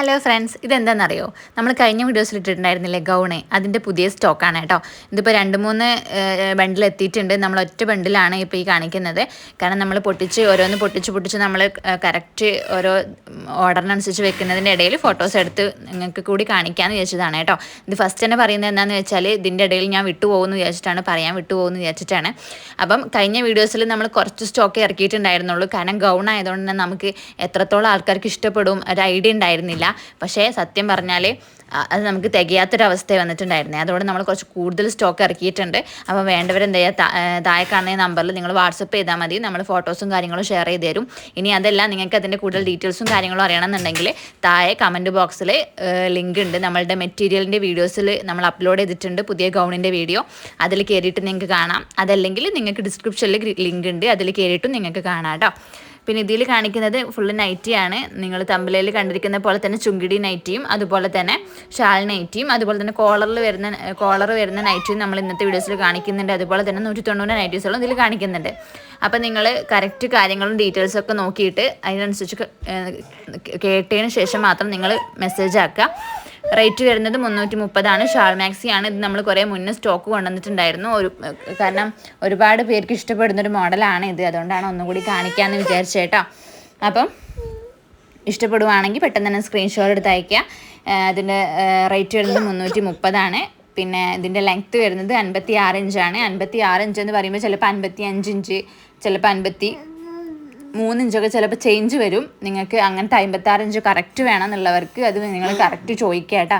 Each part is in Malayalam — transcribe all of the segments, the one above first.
ഹലോ ഫ്രണ്ട്സ് ഇതെന്താണെന്നറിയോ നമ്മൾ കഴിഞ്ഞ വീഡിയോസിൽ ഇട്ടിട്ടുണ്ടായിരുന്നില്ലേ ഗൗണെ? അതിന്റെ പുതിയ സ്റ്റോക്കാണ് കേട്ടോ. ഇതിപ്പോൾ രണ്ട് മൂന്ന് ബണ്ടിൽ എത്തിയിട്ടുണ്ട്. നമ്മൾ ഒറ്റ ബണ്ടിലാണ് ഇപ്പോൾ ഈ കാണിക്കുന്നത്. കാരണം നമ്മൾ പൊട്ടിച്ച് ഓരോന്ന് പൊട്ടിച്ച് പൊട്ടിച്ച് നമ്മൾ കറക്റ്റ് ഓരോ ഓർഡറിനനുസരിച്ച് വെക്കുന്നതിന്റെ ഇടയിൽ ഫോട്ടോസ് എടുത്ത് നിങ്ങൾക്ക് കൂടി കാണിക്കാമെന്ന് വിചാരിച്ചതാണ് കേട്ടോ. ഇത് ഫസ്റ്റ് തന്നെ പറയുന്നത് എന്താണെന്ന് വെച്ചാൽ ഇതിന്റെ ഇടയിൽ ഞാൻ വിട്ടുപോകുമെന്ന് വിചാരിച്ചിട്ടാണ് പറയാൻ വിട്ടുപോകുമെന്ന് വിചാരിച്ചിട്ടാണ്. അപ്പം കഴിഞ്ഞ വീഡിയോസിൽ നമ്മൾ കുറച്ച് സ്റ്റോക്ക് ഇറക്കിയിട്ടുണ്ടായിരുന്നുള്ളൂ. കാരണം ഗൗൺ ആയതുകൊണ്ട് തന്നെ നമുക്ക് എത്രത്തോളം ആൾക്കാർക്ക് ഇഷ്ടപ്പെടും ഒരു ഐഡിയ ഉണ്ടായിരുന്നില്ല. പക്ഷേ സത്യം പറഞ്ഞാൽ അത് നമുക്ക് തികയാത്തൊരവസ്ഥ വന്നിട്ടുണ്ടായിരുന്നേ. അതുകൊണ്ട് നമ്മൾ കുറച്ച് കൂടുതൽ സ്റ്റോക്ക് ഇറക്കിയിട്ടുണ്ട്. അപ്പോൾ വേണ്ടവരെന്ത് ചെയ്യുക താഴെ കാണുന്ന നമ്പറിൽ നിങ്ങൾ വാട്സപ്പ് ചെയ്താൽ മതി. നമ്മൾ ഫോട്ടോസും കാര്യങ്ങളും ഷെയർ ചെയ്ത് തരും. ഇനി അതെല്ലാം നിങ്ങൾക്ക് അതിന്റെ കൂടുതൽ ഡീറ്റെയിൽസും കാര്യങ്ങളും അറിയണമെന്നുണ്ടെങ്കിൽ താഴെ കമന്റ് ബോക്സിൽ ലിങ്ക് ഉണ്ട്. നമ്മളുടെ മെറ്റീരിയലിന്റെ വീഡിയോസിൽ നമ്മൾ അപ്ലോഡ് ചെയ്തിട്ടുണ്ട് പുതിയ ഗൗണിന്റെ വീഡിയോ അതിൽ കയറിയിട്ട് നിങ്ങൾക്ക് കാണാം. അതല്ലെങ്കിൽ നിങ്ങൾക്ക് ഡിസ്ക്രിപ്ഷനിൽ ലിങ്ക് ഉണ്ട്. അതിൽ കയറിയിട്ടും നിങ്ങൾക്ക് കാണാം കേട്ടോ പിന്നെ ഇതിൽ കാണിക്കുന്നത് ഫുള്ള് നൈറ്റിയാണ് നിങ്ങൾ തമ്പിലയിൽ കണ്ടിരിക്കുന്ന പോലെ തന്നെ ചുങ്കിടി നൈറ്റിയും അതുപോലെ തന്നെ ഷാൾ നൈറ്റിയും അതുപോലെ തന്നെ കോളറിൽ വരുന്ന കോളർ വരുന്ന നൈറ്റിയും നമ്മൾ ഇന്നത്തെ വീഡിയോസിൽ കാണിക്കുന്നുണ്ട്. അതുപോലെ തന്നെ നൂറ്റി തൊണ്ണൂറ് നൈറ്റീസുകളും ഇതിൽ കാണിക്കുന്നുണ്ട്. അപ്പം നിങ്ങൾ കറക്റ്റ് കാര്യങ്ങളും ഡീറ്റെയിൽസും ഒക്കെ നോക്കിയിട്ട് അതിനനുസരിച്ച് കേട്ടതിന് ശേഷം മാത്രം നിങ്ങൾ മെസ്സേജ് ആക്കുക റേറ്റ് വരുന്നത് മുന്നൂറ്റി മുപ്പതാണ് ഷാൾ മാക്സിയാണ് ഇത് നമ്മൾ കുറേ മുന്നേ സ്റ്റോക്ക് കൊണ്ടുവന്നിട്ടുണ്ടായിരുന്നു. ഒരു കാരണം ഒരുപാട് പേർക്ക് ഇഷ്ടപ്പെടുന്ന ഒരു മോഡലാണ് ഇത്. അതുകൊണ്ടാണ് ഒന്നുകൂടി കാണിക്കാമെന്ന് വിചാരിച്ചേട്ടോ അപ്പം ഇഷ്ടപ്പെടുവാണെങ്കിൽ പെട്ടെന്ന് തന്നെ സ്ക്രീൻഷോട്ട് എടുത്ത് അയയ്ക്കുക. അതിന്റെ റേറ്റ് വരുന്നത് മുന്നൂറ്റി മുപ്പതാണ് പിന്നെ ഇതിന്റെ ലെങ്ത്ത് വരുന്നത് അൻപത്തി ആറ് ഇഞ്ചാണ് അൻപത്തി ആറ് ഇഞ്ച് എന്ന് പറയുമ്പോൾ ചിലപ്പോൾ അൻപത്തി അഞ്ച് ഇഞ്ച് ചിലപ്പോൾ അൻപത്തി മൂന്ന് ഇഞ്ചൊക്കെ ചിലപ്പോൾ ചേഞ്ച് വരും. നിങ്ങൾക്ക് അങ്ങനത്തെ അമ്പത്താറ് ഇഞ്ച് കറക്റ്റ് വേണം എന്നുള്ളവർക്ക് അത് നിങ്ങൾ കറക്റ്റ് ചോദിക്കുക കേട്ടോ.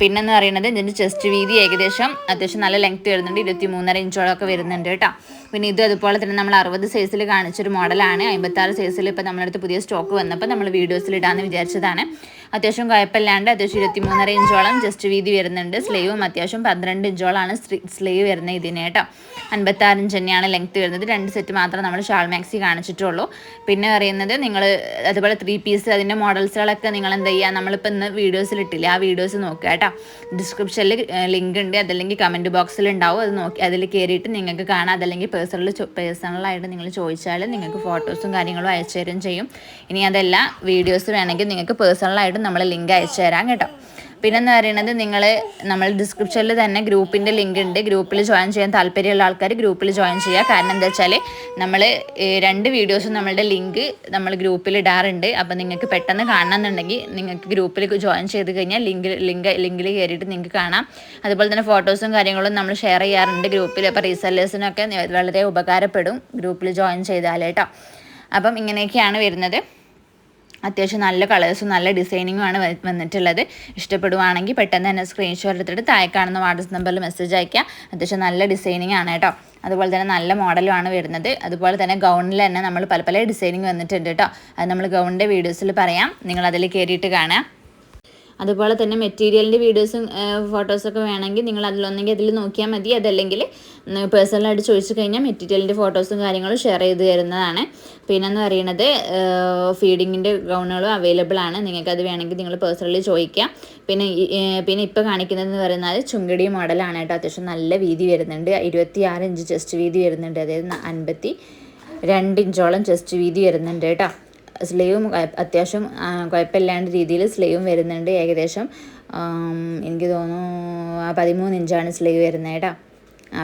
പിന്നെന്ന് പറയുന്നത് ഇതിന്റെ ചെസ്റ്റ് വീതി ഏകദേശം അത്യാവശ്യം നല്ല ലെങ്ത് വരുന്നുണ്ട്. ഇരുപത്തി മൂന്നര ഇഞ്ചോളൊക്കെ വരുന്നുണ്ട് കേട്ടോ. പിന്നെ ഇത് അതുപോലെ തന്നെ നമ്മൾ അറുപത് സൈസിൽ കാണിച്ചൊരു മോഡലാണ് അമ്പത്താറ് സൈസിൽ ഇപ്പോൾ നമ്മളടുത്ത് പുതിയ സ്റ്റോക്ക് വന്നപ്പോൾ നമ്മൾ വീഡിയോസിൽ ഇടാമെന്ന് വിചാരിച്ചതാണ്. അത്യാവശ്യം കുഴപ്പമില്ലാണ്ട് അത്യാവശ്യം ഇരുപത്തി മൂന്നര ഇഞ്ചോളം ജസ്റ്റ് വീതി വരുന്നുണ്ട്. സ്ലീവും അത്യാവശ്യം പന്ത്രണ്ട് ഇഞ്ചോളാണ് സ്ലീവ് വരുന്നത് ഇതിന് കേട്ടോ. അൻപത്താറ് ഇഞ്ച് തന്നെയാണ് ലെങ്ത് വരുന്നത്. രണ്ട് സെറ്റ് മാത്രം നമ്മൾ ഷാൾ മാക്സി കാണിച്ചിട്ടുള്ളൂ. പിന്നെ പറയുന്നത് നിങ്ങൾ അതുപോലെ ത്രീ പീസ് അതിന്റെ മോഡൽസുകളൊക്കെ നിങ്ങൾ എന്താ ചെയ്യുക? നമ്മളിപ്പോൾ ഇന്ന് വീഡിയോസിൽ ഇട്ടില്ല? ആ വീഡിയോസ് നോക്കുക കേട്ടോ. ഡിസ്ക്രിപ്ഷനിൽ ലിങ്ക് ഉണ്ട്. അതല്ലെങ്കിൽ കമന്റ് ബോക്സിൽ ഉണ്ടാവും. അത് നോക്കി അതിൽ കയറിയിട്ട് നിങ്ങൾക്ക് കാണാം. അതല്ലെങ്കിൽ പേഴ്സണൽ പേഴ്സണലായിട്ട് നിങ്ങൾ ചോദിച്ചാൽ നിങ്ങൾക്ക് ഫോട്ടോസും കാര്യങ്ങളും അയച്ചു തരും ചെയ്യും. ഇനി അതല്ല വീഡിയോസ് വേണമെങ്കിൽ നിങ്ങൾക്ക് പേഴ്സണലായിട്ട് നമ്മൾ ലിങ്ക് അയച്ചു തരാം കേട്ടോ. പിന്നെന്ന് പറയുന്നത് നിങ്ങൾ നമ്മൾ ഡിസ്ക്രിപ്ഷനിൽ തന്നെ ഗ്രൂപ്പിന്റെ ലിങ്ക് ഉണ്ട്. ഗ്രൂപ്പിൽ ജോയിൻ ചെയ്യാൻ താല്പര്യമുള്ള ആൾക്കാർ ഗ്രൂപ്പിൽ ജോയിൻ ചെയ്യുക. കാരണം എന്താ വെച്ചാൽ നമ്മൾ രണ്ട് വീഡിയോസും നമ്മളുടെ ലിങ്ക് നമ്മൾ ഗ്രൂപ്പിൽ ഇടാറുണ്ട്. അപ്പോൾ നിങ്ങൾക്ക് പെട്ടെന്ന് കാണണമെന്നുണ്ടെങ്കിൽ നിങ്ങൾക്ക് ഗ്രൂപ്പിൽ ജോയിൻ ചെയ്ത് കഴിഞ്ഞാൽ ലിങ്ക് ലിങ്ക് ലിങ്കിൽ കയറിയിട്ട് നിങ്ങൾക്ക് കാണാം. അതുപോലെ തന്നെ ഫോട്ടോസും കാര്യങ്ങളും നമ്മൾ ഷെയർ ചെയ്യാറുണ്ട് ഗ്രൂപ്പിൽ അപ്പോൾ റീസെല്ലേഴ്സിനൊക്കെ വളരെ ഉപകാരപ്പെടും ഗ്രൂപ്പിൽ ജോയിൻ ചെയ്താൽ കേട്ടോ. അപ്പം ഇങ്ങനെയൊക്കെയാണ് വരുന്നത്. അത്യാവശ്യം നല്ല കളേഴ്സും നല്ല ഡിസൈനിങ്ങുമാണ് വന്നിട്ടുള്ളത്. ഇഷ്ടപ്പെടുവാണെങ്കിൽ പെട്ടെന്ന് തന്നെ സ്ക്രീൻഷോട്ട് എടുത്തിട്ട് താഴെ കാണുന്ന വാട്സപ്പ് നമ്പറിൽ മെസ്സേജ് അയക്കുക അത്യാവശ്യം നല്ല ഡിസൈനിങ് ആണ് കേട്ടോ. അതുപോലെ തന്നെ നല്ല മോഡലും ആണ് വരുന്നത്. അതുപോലെ തന്നെ ഗൗണിൽ തന്നെ നമ്മൾ പല പല ഡിസൈനിങ് വന്നിട്ടുണ്ട് കേട്ടോ. അത് നമ്മൾ ഗൗണിന്റെ വീഡിയോസിൽ പറയാം. നിങ്ങൾ അതിൽ കയറിയിട്ട് കാണാം അതുപോലെ തന്നെ മെറ്റീരിയലിന്റെ വീഡിയോസും ഫോട്ടോസൊക്കെ വേണമെങ്കിൽ നിങ്ങൾ അതിലൊന്നെങ്കിൽ അതിൽ നോക്കിയാൽ മതി. അതല്ലെങ്കിൽ പേഴ്സണലായിട്ട് ചോദിച്ചു കഴിഞ്ഞാൽ മെറ്റീരിയലിന്റെ ഫോട്ടോസും കാര്യങ്ങളും ഷെയർ ചെയ്ത് തരുന്നതാണ്. പിന്നെന്ന് പറയുന്നത് ഫീഡിങ്ങിന്റെ ഗൗണുകളും അവൈലബിൾ ആണ്. നിങ്ങൾക്ക് അത് വേണമെങ്കിൽ നിങ്ങൾ പേഴ്സണലി ചോദിക്കാം. പിന്നെ പിന്നെ ഇപ്പോൾ കാണിക്കുന്നതെന്ന് പറയുന്നത് ചുങ്കടി മോഡലാണ് കേട്ടോ. അത്യാവശ്യം നല്ല വീതി വരുന്നുണ്ട്. ഇരുപത്തി ആറ് ഇഞ്ച് ചെസ്റ്റ് വീതി വരുന്നുണ്ട്. അതായത് അൻപത്തി രണ്ട് ഇഞ്ചോളം ചെസ്റ്റ് വീതി വരുന്നുണ്ട് കേട്ടോ. സ്ലീവും അത്യാവശ്യം കുഴപ്പമില്ലാണ്ട് രീതിയിൽ സ്ലീവും വരുന്നുണ്ട് ഏകദേശം. എനിക്ക് തോന്നുന്നു പതിമൂന്ന് ഇഞ്ചാണ് സ്ലീവ് വരുന്നത് കേട്ടോ.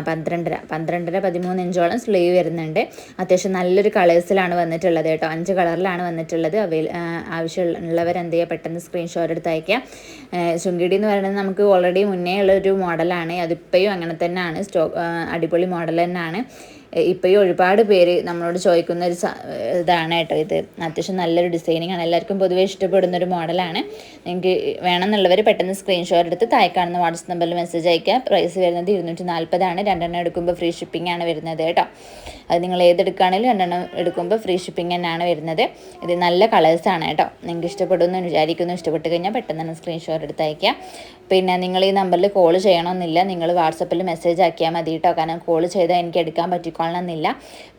പന്ത്രണ്ടര പന്ത്രണ്ടര പതിമൂന്ന് ഇഞ്ചോളം സ്ലീവ് വരുന്നുണ്ട്. അത്യാവശ്യം നല്ലൊരു കളേഴ്സിലാണ് വന്നിട്ടുള്ളത് കേട്ടോ. അഞ്ച് കളറിലാണ് വന്നിട്ടുള്ളത്. അവൈൽ ആവശ്യമുള്ളവർ എന്ത് ചെയ്യുക പെട്ടെന്ന് സ്ക്രീൻഷോട്ട് എടുത്ത് അയക്കുക ചുങ്കിടി എന്ന് പറയുന്നത് നമുക്ക് ഓൾറെഡി മുന്നേ ഉള്ള ഒരു മോഡലാണ് അതിപ്പോഴും അങ്ങനെ തന്നെയാണ്. സ്റ്റോ അടിപൊളി മോഡൽ തന്നെയാണ്. ഇപ്പോഴും ഒരുപാട് പേര് നമ്മളോട് ചോദിക്കുന്ന ഒരു ഇതാണ് കേട്ടോ ഇത്. അത്യാവശ്യം നല്ലൊരു ഡിസൈനിങ് ആണ്. എല്ലാവർക്കും പൊതുവേ ഇഷ്ടപ്പെടുന്ന ഒരു മോഡലാണ് നിങ്ങൾക്ക് വേണമെന്നുള്ളവർ പെട്ടെന്ന് സ്ക്രീൻഷോട്ട് എടുത്ത് താഴെ കാണുന്ന വാട്സപ്പ് നമ്പറിൽ മെസ്സേജ് അയക്കുക പ്രൈസ് വരുന്നത് ഇരുന്നൂറ്റി നാൽപ്പതാണ് രണ്ടെണ്ണം എടുക്കുമ്പോൾ ഫ്രീ ഷിപ്പിംഗ് ആണ് വരുന്നത് കേട്ടോ. അത് നിങ്ങൾ ഏതെടുക്കുകയാണെങ്കിലും രണ്ടെണ്ണം എടുക്കുമ്പോൾ ഫ്രീ ഷിപ്പിംഗ് തന്നെയാണ് വരുന്നത്. ഇത് നല്ല കളേഴ്സാണ് കേട്ടോ. നിങ്ങൾക്ക് ഇഷ്ടപ്പെടുമെന്ന് വിചാരിക്കുന്നു. ഇഷ്ടപ്പെട്ട് കഴിഞ്ഞാൽ പെട്ടെന്ന് തന്നെ സ്ക്രീൻഷോട്ട് എടുത്ത് അയക്കുക പിന്നെ നിങ്ങൾ ഈ നമ്പറിൽ കോൾ ചെയ്യണമെന്നില്ല. നിങ്ങൾ വാട്സപ്പിൽ മെസ്സേജ് ആക്കിയാൽ മതി കേട്ടോ. കാരണം കോൾ ചെയ്താൽ എനിക്ക് എടുക്കാൻ പറ്റിക്കൊള്ളണമെന്നില്ല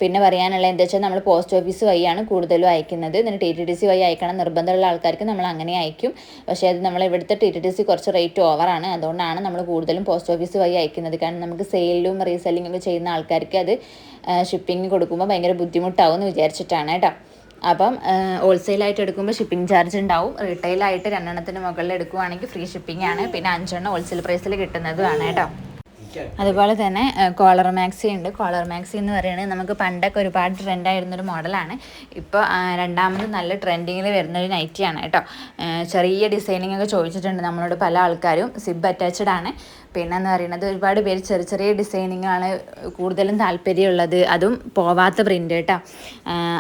പിന്നെ പറയാനുള്ള എന്താ വെച്ചാൽ നമ്മൾ പോസ്റ്റ് ഓഫീസ് വഴിയാണ് കൂടുതലും അയക്കുന്നത്. എന്നിട്ട് ടി ടി ടി സി വഴി അയക്കണം നിർബന്ധമുള്ള ആൾക്കാർക്ക് നമ്മൾ അങ്ങനെ അയക്കും. പക്ഷേ അത് നമ്മൾ ഇവിടുത്തെ ടി ടി ടി സി കുറച്ച് റേറ്റ് ഓവറാണ് അതുകൊണ്ടാണ് നമ്മൾ കൂടുതലും പോസ്റ്റ് ഓഫീസ് വഴി അയക്കുന്നത്. കാരണം നമുക്ക് സെയിലും റീസെല്ലിംഗ് ഒക്കെ ചെയ്യുന്ന ആൾക്കാർക്ക് അത് ഷിപ്പിംഗ് കൊടുക്കുമ്പോൾ ഭയങ്കര ബുദ്ധിമുട്ടാവും എന്ന് വിചാരിച്ചിട്ടാണ് കേട്ടോ. അപ്പം ഹോൾസെയിലായിട്ട് എടുക്കുമ്പോൾ ഷിപ്പിംഗ് ചാർജ് ഉണ്ടാവും. റീറ്റെയിലായിട്ട് രണ്ടെണ്ണത്തിന് മുകളിൽ എടുക്കുവാണെങ്കിൽ ഫ്രീ ഷിപ്പിംഗ് ആണ്. പിന്നെ അഞ്ചെണ്ണം ഹോൾസെയിൽ പ്രൈസിൽ കിട്ടുന്നതുമാണ് കേട്ടോ. അതുപോലെ തന്നെ കോളർ മാക്സി ഉണ്ട്. കോളർ മാക്സി എന്ന് പറയുന്നത് നമുക്ക് പണ്ടൊക്കെ ഒരുപാട് ട്രെൻഡായിരുന്നൊരു മോഡലാണ്. ഇപ്പോൾ രണ്ടാമത് നല്ല ട്രെൻഡിങ്ങിൽ വരുന്നൊരു നൈറ്റിയാണ് കേട്ടോ. ചെറിയ ഡിസൈനിങ് ഒക്കെ ചോദിച്ചിട്ടുണ്ട് നമ്മളോട് പല ആൾക്കാരും. സിബ് അറ്റാച്ച്ഡ് ആണ്. പിന്നെ എന്ന് പറയുന്നത് ഒരുപാട് പേര് ചെറിയ ചെറിയ ഡിസൈനിങ് ആണ് കൂടുതലും താല്പര്യമുള്ളത്. അതും പോവാത്ത പ്രിന്റ് കേട്ടോ.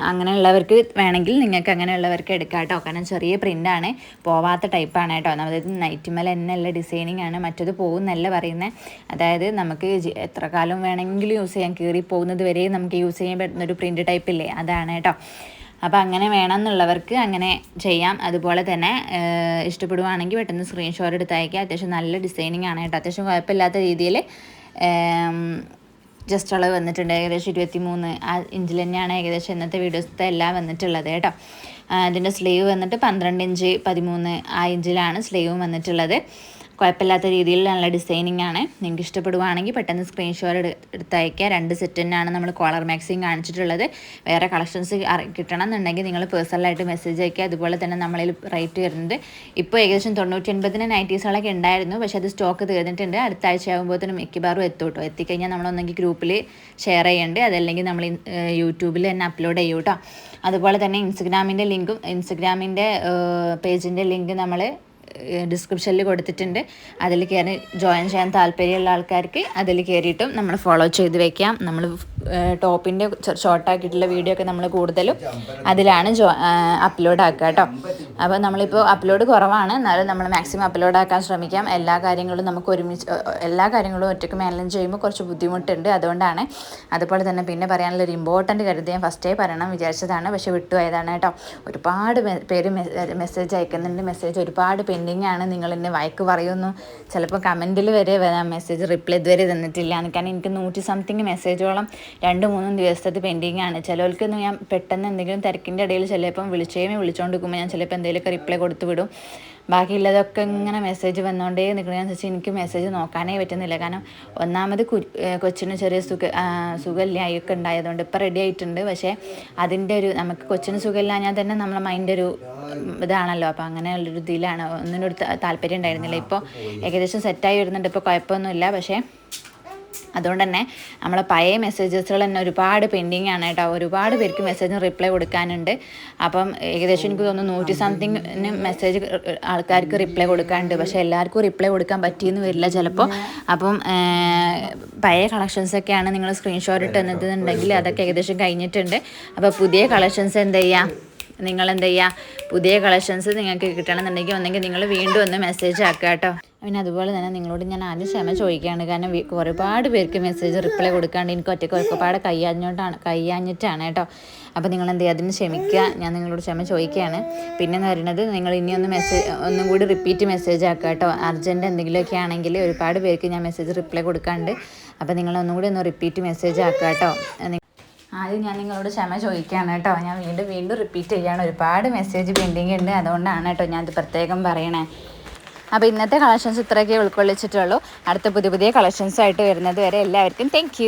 അങ്ങനെയുള്ളവർക്ക് വേണമെങ്കിൽ നിങ്ങൾക്ക് അങ്ങനെയുള്ളവർക്ക് എടുക്കാം കേട്ടോ. കാരണം ചെറിയ പ്രിന്റാണ് പോവാത്ത ടൈപ്പാണ് കേട്ടോ. അതായത് നൈറ്റിമല എന്നല്ല ഡിസൈനിങ് ആണ്. മറ്റത് പോകുന്നല്ല പറയുന്നത് അതായത് നമുക്ക് എത്ര കാലം വേണമെങ്കിലും യൂസ് ചെയ്യാം. കീറി പോകുന്നത് വരെ നമുക്ക് യൂസ് ചെയ്യാൻ പറ്റുന്ന ഒരു പ്രിന്റ് ടൈപ്പ് ഇല്ലേ? അതാണ് കേട്ടോ. അപ്പോൾ അങ്ങനെ വേണമെന്നുള്ളവർക്ക് അങ്ങനെ ചെയ്യാം. അതുപോലെ തന്നെ ഇഷ്ടപ്പെടുവാണെങ്കിൽ പെട്ടെന്ന് സ്ക്രീൻഷോട്ട് എടുത്ത് അയക്കുക അത്യാവശ്യം നല്ല ഡിസൈനിങ് ആണ് കേട്ടോ. അത്യാവശ്യം കുഴപ്പമില്ലാത്ത രീതിയിൽ ജസ്റ്റ് അളവ് വന്നിട്ടുണ്ട്. ഏകദേശം ഇരുപത്തി മൂന്ന് ആ ഇഞ്ചിൽ തന്നെയാണ് ഏകദേശം ഇന്നത്തെ വീഡിയോസത്തെ എല്ലാം വന്നിട്ടുള്ളത് കേട്ടോ. അതിന്റെ സ്ലീവ് വന്നിട്ട് പന്ത്രണ്ട് ഇഞ്ച് പതിമൂന്ന് ആ ഇഞ്ചിലാണ് സ്ലീവ് വന്നിട്ടുള്ളത്. കുഴപ്പമില്ലാത്ത രീതിയിൽ നല്ല ഡിസൈനിങ് ആണ്. നിങ്ങൾക്ക് ഇഷ്ടപ്പെടുവാണെങ്കിൽ പെട്ടെന്ന് സ്ക്രീൻഷോട്ട് എടുത്ത് അയക്കുക രണ്ട് സെറ്റ് തന്നെയാണ് നമ്മൾ കോളർ മാക്സിങ് കാണിച്ചിട്ടുള്ളത്. വേറെ കളക്ഷൻസ് കിട്ടണം എന്നുണ്ടെങ്കിൽ നിങ്ങൾ പേഴ്സണലായിട്ട് മെസ്സേജ് അയക്കുക അതുപോലെ തന്നെ നമ്മളിൽ റേറ്റ് വരുന്നത്. ഇപ്പോൾ ഏകദേശം തൊണ്ണൂറ്റി ഒൻപതിന് നൈറ്റീസുകളൊക്കെ ഉണ്ടായിരുന്നു. പക്ഷേ അത് സ്റ്റോക്ക് തീർന്നിട്ടുണ്ട്. അടുത്ത ആഴ്ച ആകുമ്പോഴത്തേനും മിക്കവാറും എത്തും കേട്ടോ. എത്തിക്കഴിഞ്ഞാൽ നമ്മളൊന്നെങ്കിൽ ഗ്രൂപ്പിൽ ഷെയർ ചെയ്യേണ്ടത് അതല്ലെങ്കിൽ നമ്മൾ യൂട്യൂബിൽ തന്നെ അപ്ലോഡ് ചെയ്യൂട്ടോ അതുപോലെ തന്നെ ഇൻസ്റ്റഗ്രാമിന്റെ ലിങ്കും ഇൻസ്റ്റഗ്രാമിന്റെ പേജിന്റെ ലിങ്ക് നമ്മൾ ഡിസ്ക്രിപ്ഷനിൽ കൊടുത്തിട്ടുണ്ട്. അതിൽ കയറി ജോയിൻ ചെയ്യാൻ താല്പര്യമുള്ള ആൾക്കാർക്ക് അതിൽ കയറിയിട്ടും നമ്മൾ ഫോളോ ചെയ്ത് വെക്കാം. നമ്മൾ ടോപ്പിന്റെ ഷോർട്ടാക്കിയിട്ടുള്ള വീഡിയോ ഒക്കെ നമ്മൾ കൂടുതലും അതിലാണ് അപ്ലോഡ് ആക്കുക കേട്ടോ. അപ്പോൾ നമ്മളിപ്പോൾ അപ്ലോഡ് കുറവാണ്. എന്നാലും നമ്മൾ മാക്സിമം അപ്ലോഡ് ആക്കാൻ ശ്രമിക്കാം. എല്ലാ കാര്യങ്ങളും നമുക്ക് ഒരുമിച്ച് എല്ലാ കാര്യങ്ങളും ഒറ്റയ്ക്ക് മാനേജ് ചെയ്യുമ്പോൾ കുറച്ച് ബുദ്ധിമുട്ടുണ്ട്. അതുകൊണ്ടാണ് അതുപോലെ തന്നെ പിന്നെ പറയാനുള്ള ഒരു ഇമ്പോർട്ടന്റ് കരുതി ഞാൻ ഫസ്റ്റേ പറയണം വിചാരിച്ചതാണ്. പക്ഷേ വിട്ടുപോയതാണ് കേട്ടോ. ഒരുപാട് പേര് മെസ്സേജ് അയക്കുന്നുണ്ട്. മെസ്സേജ് ഒരുപാട് പെൻഡിങ് ആണ്. നിങ്ങൾ എന്നെ വയക്ക് പറയുന്നു. ചിലപ്പോൾ കമന്റിൽ വരെ മെസ്സേജ് റിപ്ലൈ ഇതുവരെ തന്നിട്ടില്ല. കാരണം എനിക്ക് നൂറ്റി സംതിങ് മെസ്സേജോളം രണ്ട് മൂന്നും ദിവസത്തെ പെൻഡിങ് ആണ്. ചിലവർക്കൊന്നും ഞാൻ പെട്ടെന്ന് എന്തെങ്കിലും തിരക്കിന്റെ ഇടയിൽ ചിലപ്പം വിളിച്ചേമേ വിളിച്ചുകൊണ്ട് നിൽക്കുമ്പോൾ ഞാൻ ചിലപ്പോൾ എന്തെങ്കിലുമൊക്കെ റിപ്ലൈ കൊടുത്തു വിടും. ബാക്കിയുള്ളതൊക്കെ ഇങ്ങനെ മെസ്സേജ് വന്നുകൊണ്ടേ നിൽക്കുന്നതിനനുസരിച്ച് എനിക്ക് മെസ്സേജ് നോക്കാനേ പറ്റുന്നില്ല. കാരണം ഒന്നാമത് കൊച്ചിന് ചെറിയ സുഖ സുഖമില്ലായൊക്കെ ഉണ്ടായതുകൊണ്ട്. ഇപ്പം റെഡി ആയിട്ടുണ്ട്. പക്ഷേ അതിന്റെ ഒരു നമുക്ക് കൊച്ചിന് സുഖമില്ലാഞ്ഞാൽ തന്നെ നമ്മളെ മൈൻഡ് ഒരു ഇതാണല്ലോ. അപ്പോൾ അങ്ങനെയുള്ളൊരു ഇതിലാണ്. ഒന്നിനൊരു താല്പര്യം ഉണ്ടായിരുന്നില്ല. ഇപ്പോൾ ഏകദേശം സെറ്റായി വരുന്നുണ്ട്. ഇപ്പോൾ കുഴപ്പമൊന്നുമില്ല. പക്ഷേ അതുകൊണ്ട് തന്നെ നമ്മളെ പഴയ മെസ്സേജസുകൾ തന്നെ ഒരുപാട് പെൻഡിങ് ആണ് കേട്ടോ. ഒരുപാട് പേർക്ക് മെസ്സേജ് റിപ്ലൈ കൊടുക്കാനുണ്ട്. അപ്പം ഏകദേശം എനിക്ക് തോന്നുന്നു നൂറ്റി സംതിങ് മെസ്സേജ് ആൾക്കാർക്ക് റിപ്ലൈ കൊടുക്കാനുണ്ട്. പക്ഷേ എല്ലാവർക്കും റിപ്ലൈ കൊടുക്കാൻ പറ്റിയെന്ന് വരില്ല ചിലപ്പോൾ അപ്പം പഴയ കളക്ഷൻസൊക്കെയാണ് നിങ്ങൾ സ്ക്രീൻഷോട്ട് ഇട്ട് തന്നിട്ടുണ്ടെങ്കിൽ അതൊക്കെ ഏകദേശം കഴിഞ്ഞിട്ടുണ്ട്. അപ്പോൾ പുതിയ കളക്ഷൻസ് എന്ത് ചെയ്യുക നിങ്ങൾ എന്ത് ചെയ്യുക പുതിയ കളക്ഷൻസ് നിങ്ങൾക്ക് കിട്ടണമെന്നുണ്ടെങ്കിൽ ഒന്നെങ്കിൽ നിങ്ങൾ വീണ്ടും ഒന്ന് മെസ്സേജ് ആക്കുക കേട്ടോ. പിന്നെ അതുപോലെ തന്നെ നിങ്ങളോട് ഞാൻ ആദ്യം ക്ഷമ ചോദിക്കുകയാണ്. കാരണം ഒരുപാട് പേർക്ക് മെസ്സേജ് റിപ്ലൈ കൊടുക്കാണ്ട് എനിക്ക് ഒറ്റയ്ക്ക് ഒരുപാട് കയ്യാഞ്ഞോണ്ടാണ് കയ്യാഞ്ഞിട്ടാണ് കേട്ടോ. അപ്പോൾ നിങ്ങൾ എന്ത് ചെയ്യുക അതിന് ക്ഷമിക്കുക. ഞാൻ നിങ്ങളോട് ക്ഷമ ചോദിക്കുകയാണ്. പിന്നെ എന്ന് പറയുന്നത് നിങ്ങൾ ഇനി ഒന്ന് മെസ്സേജ് ഒന്നും കൂടി റിപ്പീറ്റ് മെസ്സേജ് ആക്കുക കേട്ടോ. അർജന്റ് എന്തെങ്കിലുമൊക്കെ ആണെങ്കിൽ ഒരുപാട് പേർക്ക് ഞാൻ മെസ്സേജ് റിപ്ലൈ കൊടുക്കാണ്ട്. അപ്പോൾ നിങ്ങൾ ഒന്നും കൂടി ഒന്ന് റിപ്പീറ്റ് മെസ്സേജ് ആക്കുക കേട്ടോ. ആദ്യം ഞാൻ നിങ്ങളോട് ക്ഷമ ചോദിക്കുകയാണ് കേട്ടോ. ഞാൻ വീണ്ടും വീണ്ടും റിപ്പീറ്റ് ചെയ്യാണ് ഒരുപാട് മെസ്സേജ് പെൻഡിങ് ഉണ്ട്. അതുകൊണ്ടാണ് കേട്ടോ ഞാനത് പ്രത്യേകം പറയണേ. അപ്പോൾ ഇന്നത്തെ കളക്ഷൻസ് ഇത്രയൊക്കെ ഉൾക്കൊള്ളിച്ചിട്ടുള്ളൂ. അടുത്ത പുതിയ പുതിയ കളക്ഷൻസായിട്ട് വരുന്നത് വരെ എല്ലാവർക്കും താങ്ക്